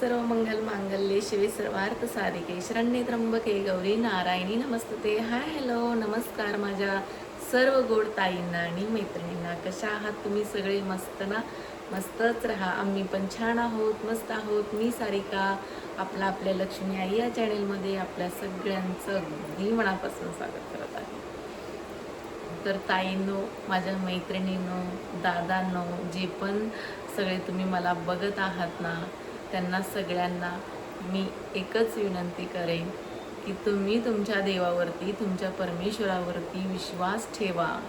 सर्व मंगल मांगल्ये शिवे सर्वार्थ साधिके शरण्ये त्र्यंबके गौरी नारायणी नमस्ते हाय हॅलो नमस्कार माझ्या सर्व गोड ताईंना आणि मैत्रिणींना कशा आहात तुम्ही सगळे? मस्त ना? मस्तच राहा. आम्ही पण छान आहोत मस्त आहोत. मी सारिका आपला आपल्या लक्ष्मी आई या चॅनेलमध्ये आपल्या सगळ्यांचं अगदी मनापासून स्वागत करत आहे. तर ताईंनो माझ्या मैत्रिणींनो दादांनो जे पण सगळे तुम्ही मला बघत आहात ना त्यांना सगळ्यांना मी एकच विनंती करेन की तुम्ही तुमच्या देवावरती तुमच्या परमेश्वरावरती विश्वास ठेवा.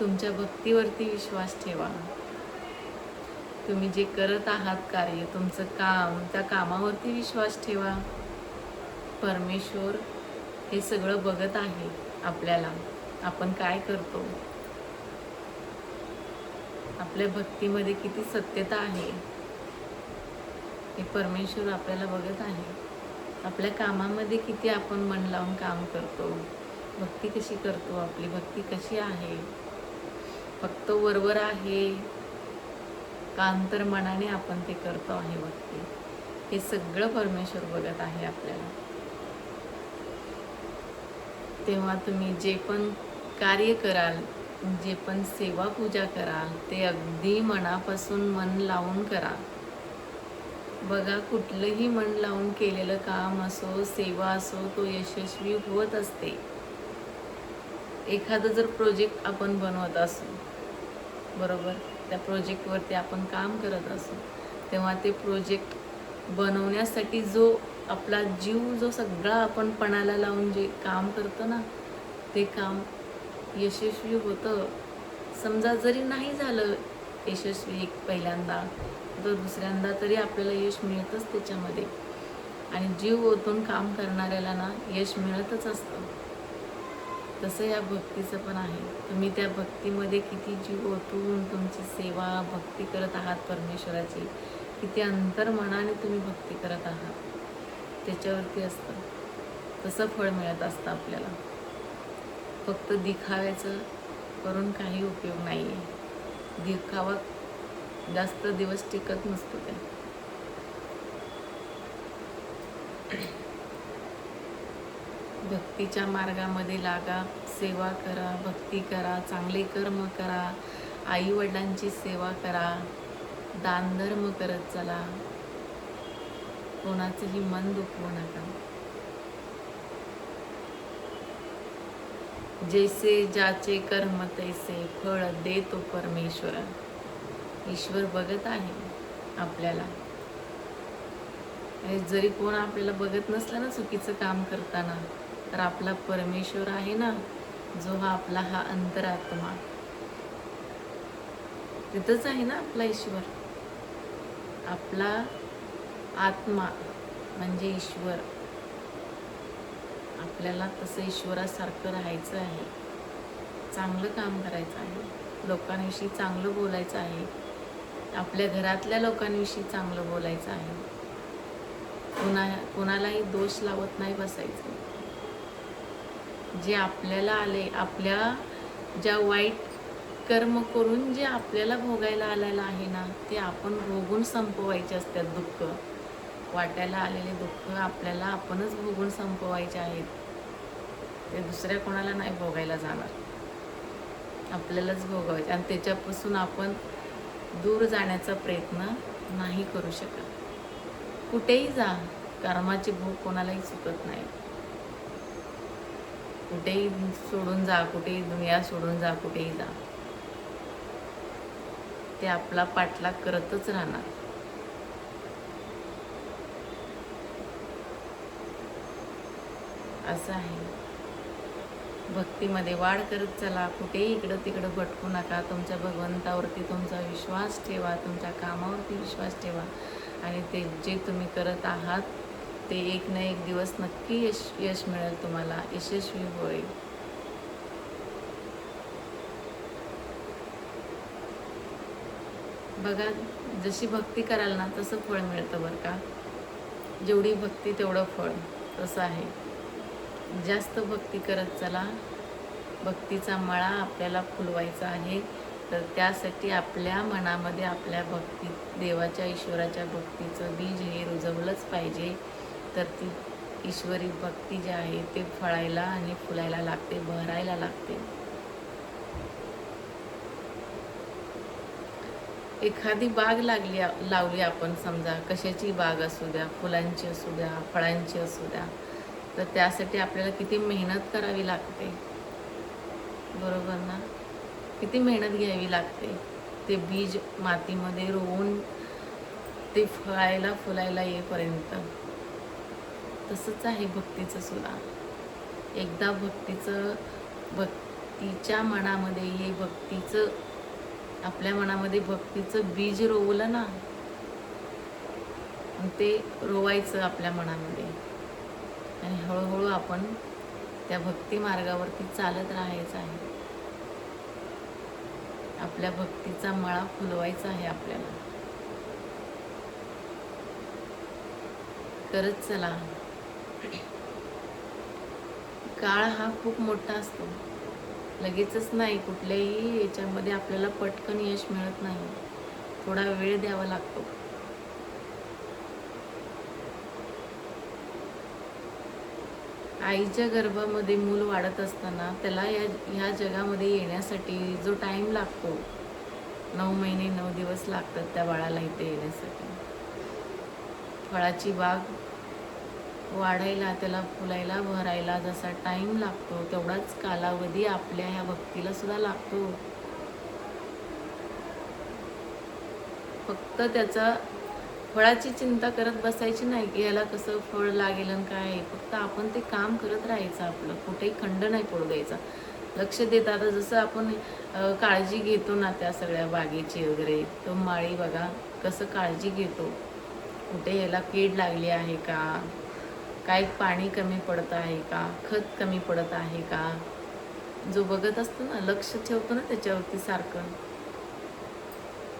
तुमच्या भक्तीवरती विश्वास ठेवा. तुम्ही जे करत आहात कार्य तुमचं काम त्या कामावरती विश्वास ठेवा. परमेश्वर हे सगळं बघत आहे आपल्याला. आपण काय करतो? आपल्या भक्तीमध्ये किती सत्यता आहे? हे परमेश्वर आपल्याला बघत आहे. आपल्या कामामध्ये किती आपण मन लावून काम करतो. भक्ती कशी करतो आपली? भक्ती कशी आहे? फक्त वरवर आहे कांतर मनाने आपण ते करतो आहे भक्ती? हे सगळं परमेश्वर बघत आहे आपल्याला. तेव्हा तुम्ही जे पण कार्य कराल जे पण सेवा पूजा कराल ते अगदी मनापासून मन लावून करा. बघा कुठलंही मन लावून केलेलं काम असो सेवा असो तो यशस्वी होत असते. एखादं जर प्रोजेक्ट आपण बनवत असू बरोबर? त्या प्रोजेक्टवरती आपण काम करत असू तेव्हा ते प्रोजेक्ट बनवण्यासाठी जो आपला जीव जो सगळा आपण पणाला लावून जे काम करतो ना ते काम यशस्वी होतं. समजा जरी नाही झालं यशस्वी एक पहिल्यांदा. तर दुसऱ्यांदा तरी आपल्याला यश मिळतच त्याच्यामध्ये. आणि जीव ओतून काम करणाऱ्याला ना यश मिळतच असतं. तसं या भक्तीचं पण आहे. तुम्ही त्या भक्तीमध्ये किती जीव ओतून तुमची सेवा भक्ती करत आहात परमेश्वराची. किती अंतर्मनाने तुम्ही भक्ती करत आहात. त्याच्यावरती असतं. तसं फळ मिळत असतं आपल्याला. फक्त दिखाव्याचं करून काही उपयोग नाही आहे दिखावा जास्त दिवस टिकत नसतो त्या. भक्तीच्या मार्गामध्ये लागा सेवा करा भक्ती करा चांगले कर्म करा आई वडिलांची सेवा करा दानधर्म करत चला. कोणाचंही मन दुखवू नका. जैसे ज्याचे कर्म तैसे फळ देतो परमेश्वर. ईश्वर बघत आहे आपल्याला. जरी कोण आपल्याला बघत नसलं ना चुकीचं काम करताना तर आपला परमेश्वर आहे ना जो हा आपला हा अंतरात्मा. तिथंच आहे ना आपला ईश्वर. आपला आत्मा म्हणजे ईश्वर. आपल्याला तसं ईश्वरासारखं राहायचं आहे. चांगलं काम करायचं आहे. लोकांविषयी चांगलं बोलायचं आहे. आपल्या घरातल्या लोकांविषयी चांगलं बोलायचं आहे. कुणा कुणालाही दोष लावत नाही बसायचं. जे आपल्याला आले आपल्या ज्या वाईट कर्म करून जे आपल्याला भोगायला आलेलं आहे ना ते आपण भोगून संपवायचे असतात दुःख. वाटायला आलेले दुःख आपल्याला आपणच भोगून संपवायचे आहेत. ते दुसऱ्या कोणाला नाही भोगायला जाणार. आपल्यालाच भोगायचे आणि त्याच्यापासून आपण दूर जाण्याचा प्रयत्न नाही करू शकत. कुठेही जा कर्माची भूक कोणालाही चुकत नाही. कुठेही सोडून जा कुठेही दुनिया सोडून जा कुठेही जा. ते आपला पाठलाग करतच राहणार. असं आहे. भक्तीमध्ये वाढ करत चला. कुठेही इकडं तिकडं भटकू नका. तुमच्या भगवंतावरती तुमचा विश्वास ठेवा. तुमच्या कामावरती विश्वास ठेवा. आणि ते जे तुम्ही करत आहात ते एक ना एक दिवस नक्की यश यश मिळेल तुम्हाला. यशस्वी होईल. बघा जशी भक्ती कराल ना तसं फळ मिळतं बरं का? जेवढी भक्ती तेवढं फळ. तसं आहे. जास्त भक्ती करत चला. भक्तीचा मळा आपल्याला फुलवायचा आहे. तर त्यासाठी आपल्या मनामध्ये आपल्या भक्ती देवाच्या ईश्वराच्या भक्तीचं बीज हे रुजवलंच पाहिजे. तर ती ईश्वरी भक्ती जी आहे ते फळायला आणि फुलायला लागते बहरायला लागते. एखादी बाग लागली लावली आपण समजा. कशाची बाग असू द्या फुलांची असू द्या फळांची असू द्या. तर त्यासाठी आपल्याला किती मेहनत करावी लागते. बरोबर ना? किती मेहनत घ्यावी लागते. ते बीज मातीमध्ये रोवून ते फळायला फुलायला येईपर्यंत. तसंच आहे भक्तीचं सुद्धा. एकदा भक्तीचं भक्तीच्या मनामध्ये हे भक्तीचं आपल्या मनामध्ये भक्तीचं बीज रोवलं ना ते रोवायचं आपल्या मनामध्ये. आणि हळूहळू आपण त्या भक्ती मार्गावरती चालत राहायचं आहे. आपल्या भक्तीचा मळा फुलवायचा आहे आपल्याला. करत चला. काळ हा खूप मोठा असतो. लगेचच नाही कुठल्याही याच्यामध्ये आपल्याला पटकन यश मिळत नाही. थोडा वेळ द्यावा लागतो. आईच्या गर्भामध्ये मूल वाढत असताना त्याला या ह्या जगामध्ये येण्यासाठी जो टाईम लागतो नऊ महिने नऊ दिवस लागतात त्या बाळाला इथे येण्यासाठी. फळाची बाग वाढायला त्याला फुलायला भरायला जसा टाईम लागतो तेवढाच कालावधी आपल्या ह्या भक्तीला सुद्धा लागतो. फक्त त्याचा फळाची चिंता करत बसायची नाही की याला कसं फळ लागेल आणि काय फक्त आपण ते काम करत राहायचं आपलं. कुठेही खंड नाही पडू द्यायचा. लक्ष देत आता जसं आपण काळजी घेतो ना त्या सगळ्या बागेची वगैरे तो माळी बघा कसं काळजी घेतो. कुठे याला कीड लागली आहे का? काय पाणी कमी पडत आहे का? खत कमी पडत आहे का? जो बघत असतो ना लक्ष ठेवतो ना त्याच्यावरती सारखं.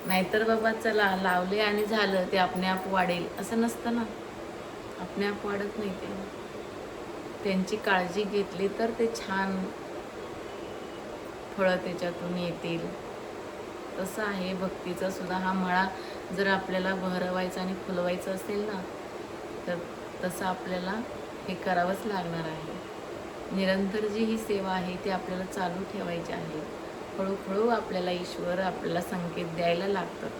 नाहीतर बाबा चला लावले आणि झालं ते आपणे आप वाढेल. असं नसतं ना. आपणे आप वाढत नाही ते. त्यांची काळजी घेतली तर ते छान फळं त्याच्यातून येतील. तसं आहे भक्तीचा सुद्धा हा मळा जर आपल्याला बहरवायचा आणि फुलवायचा असेल ना तर तसं आपल्याला हे करावंच लागणार आहे. निरंतर जी ही सेवा आहे ती आपल्याला चालू ठेवायची आहे. हळूहळू आपल्याला ईश्वर आपल्याला संकेत द्यायला लागतात.